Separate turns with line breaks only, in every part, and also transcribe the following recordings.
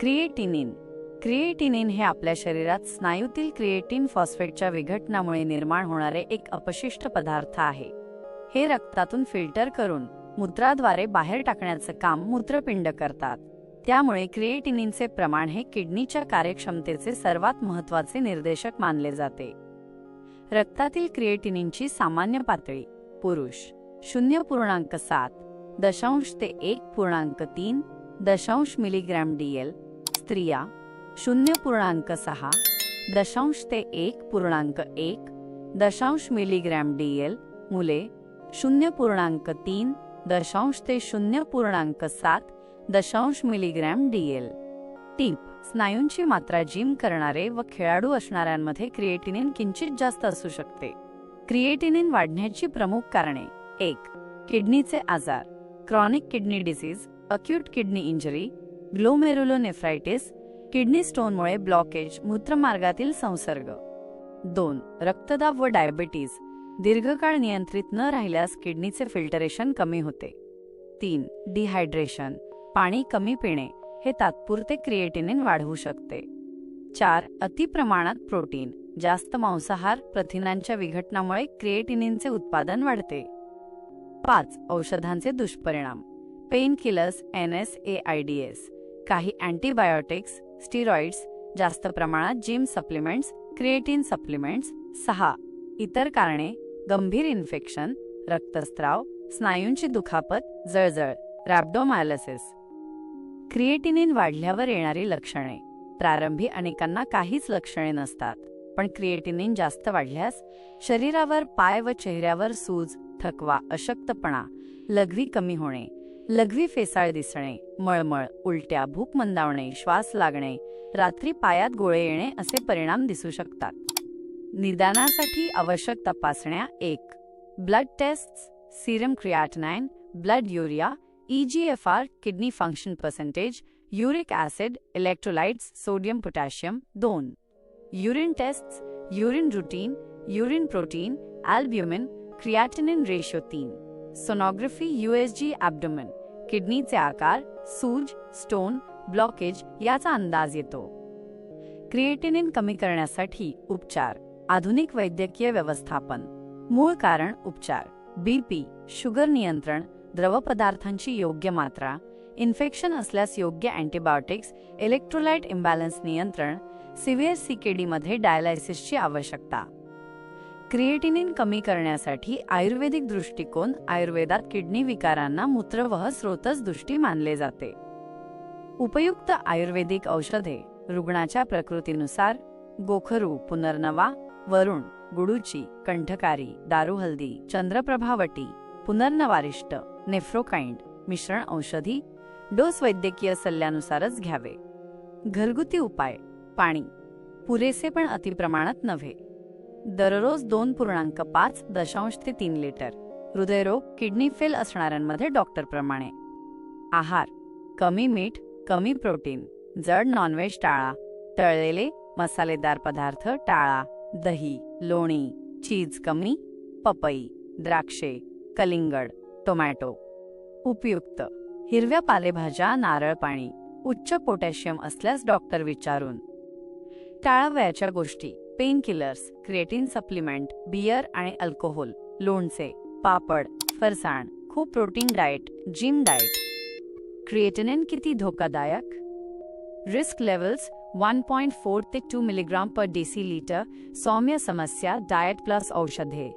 Creatinine. Creatinine हे आपल्या शरीरात स्नायूतील क्रिएटिन फॉस्फेटच्या विघटनामुळे निर्माण होणारे एक अपशिष्ट पदार्थ आहे. हे रक्तातून फिल्टर करून मूत्राद्वारे बाहेर टाकण्याचं काम मूत्रपिंड करतात. त्यामुळे क्रिएटिनिनचे प्रमाण हे किडनीच्या कार्यक्षमतेचे सर्वात महत्त्वाचे निर्देशक मानले जाते. रक्तातील क्रिएटिनिनची सामान्य पातळी पुरुष शून्य पूर्णांक सात दशांश ते एक पूर्णांक तीन दशांश मिलीग्रॅम डी एल स्त्रिया शून्य पूर्णांक सहा दशांश ते एक पूर्णांक एक दशांश मिलीग्रॅम डीएल मुले शून्य पूर्णांक तीन दशांश ते शून्य पूर्णांक सात दशांश मिलीग्रॅम डीएल. टीप स्नायूंची मात्रा जिम करणारे व खेळाडू असणाऱ्यांमध्ये क्रिएटिनिन किंचित जास्त असू शकते. क्रिएटिनिन वाढण्याची प्रमुख कारणे एक किडनीचे आजार chronic kidney disease acute kidney injury glomerulonephritis kidney स्टोनमुळे blockage मूत्रमार्गातील संसर्ग. दोन रक्तदाब व डायबिटीज दीर्घकाळ नियंत्रित न राहिल्यास किडनीचे फिल्टरेशन कमी होते. तीन डिहायड्रेशन पाणी कमी पिणे हे तात्पुरते क्रिएटिनिन वाढवू शकते. चार अतिप्रमाणात प्रोटीन जास्त मांसाहार प्रथिनांच्या विघटनामुळे क्रिएटिनिनचे उत्पादन वाढते. पाच औषधांचे दुष्परिणाम pain killers N S A I D S काही अँटीबायोटिक्स स्टिरॉइड्स जास्त प्रमाणात जिम सप्लिमेंट्स क्रिएटिन सप्लिमेंट्स सहा. इतर कारणे गंभीर इन्फेक्शन रक्तस्त्राव स्नायूंची दुखापत जळजळ रॅबडोमायलसिस. क्रिएटिनिन वाढल्यावर येणारी लक्षणे. प्रारंभी अनेकांना काहीच लक्षणे नसतात पण क्रिएटिनिन जास्त वाढल्यास शरीरावर पाय व चेहऱ्यावर सूज थकवा अशक्तपणा लघवी कमी होणे लघवी फेसाळ दिसणे मळमळ उलट्या भूक मंदावणे श्वास लागणे रात्री पायात गोळे येणे असे परिणाम दिसू शकतात. निदानासाठी आवश्यक तपासण्या एक. Blood test serum creatinine blood urea EGFR kidney function percentage uric acid electrolytes sodium potassium दोन. Urine test urine routine urine protein albumin creatinine ratio तीन. सोनोग्राफी यूएसजी ॲबडोमन किडनीचे आकार सूज स्टोन ब्लॉकेज याचा अंदाज येतो. क्रिएटिनिन कमी करण्यासाठी उपचार आधुनिक वैद्यकीय व्यवस्थापन. मूळ कारण उपचार बीपी शुगर नियंत्रण द्रवपदार्थांची योग्य मात्रा इन्फेक्शन असल्यास योग्य अँटीबायोटिक्स इलेक्ट्रोलाइट इम्बॅलन्स नियंत्रण सिव्हिअर सीकेडीमध्ये डायलायसिसची आवश्यकता. क्रिएटिनिन कमी करण्यासाठी आयुर्वेदिक दृष्टिकोन आयुर्वेदात किडनी विकारांना मूत्रवह स्रोतच दृष्टी मानले जाते. उपयुक्त आयुर्वेदिक औषधे रुग्णाच्या प्रकृतीनुसार गोखरू पुनर्नवा वरुण गुडूची कंठकारी दारुहल्दी चंद्रप्रभावटी पुनर्नवारिष्ट नेफ्रोकाइंड मिश्रण औषधी डोस वैद्यकीय सल्ल्यानुसारच घ्यावे. घरगुती उपाय पाणी पुरेसे पण अतिप्रमाणात नव्हे. दररोज दोन पूर्णांक पाच दशांश ते तीन लिटर. हृदयरोग किडनी फेल असणाऱ्यांमध्ये डॉक्टरप्रमाणे आहार कमी मीठ कमी प्रोटीन जड नॉनव्हेज टाळा. तळलेले मसालेदार पदार्थ टाळा. दही लोणी चीज कमी पपई द्राक्षे कलिंगड टोमॅटो. उपयुक्त हिरव्या पालेभाज्या नारळ पाणी उच्च पोटॅशियम असल्यास डॉक्टर विचारून. टाळावयाच्या गोष्टी. Pain killers creatine supplement beer आणि अल्कोहोल लोणचे पापड, फरसाण, खूप protein diet gym diet creatinine किती धोकादायक? रिस्क लेवल्स 1.4 ते 2 मिलीग्राम पर डेसी डेसिलीटर सौम्य समस्या डाएट प्लस औषधे.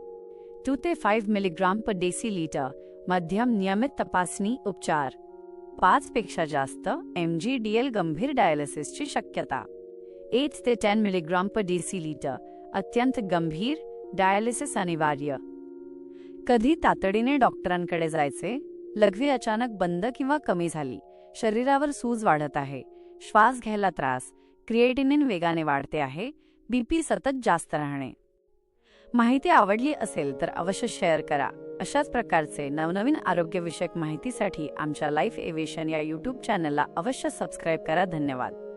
2 ते 5 मिलीग्राम पर डेसिलीटर मध्यम नियमित तपासणी, उपचार. पाच पेक्षा जास्त एम जी डी एल गंभीर डायलिसिसची शक्यता. एट ते टेन मिलीग्राम पर डेसिलिटर अत्यंत गंभीर डायलिसिस अनिवार्य कधी तातडीने डॉक्टरांकडे जायचे लघवी अचानक बंद किंवा कमी झाली शरीरावर सूज वाढत आहे श्वास घ्यायला त्रास क्रिएटिनिन वेगाने वाढते आहे बीपी सतत जास्त राहणे माहिती आवडली असेल तर अवश्य शेअर करा अशाच प्रकारचे नवनवीन आरोग्यविषयक माहितीसाठी आमच्या लाईफ एव्हिएशन या यूट्यूब चॅनलला अवश्य सबस्क्राईब करा धन्यवाद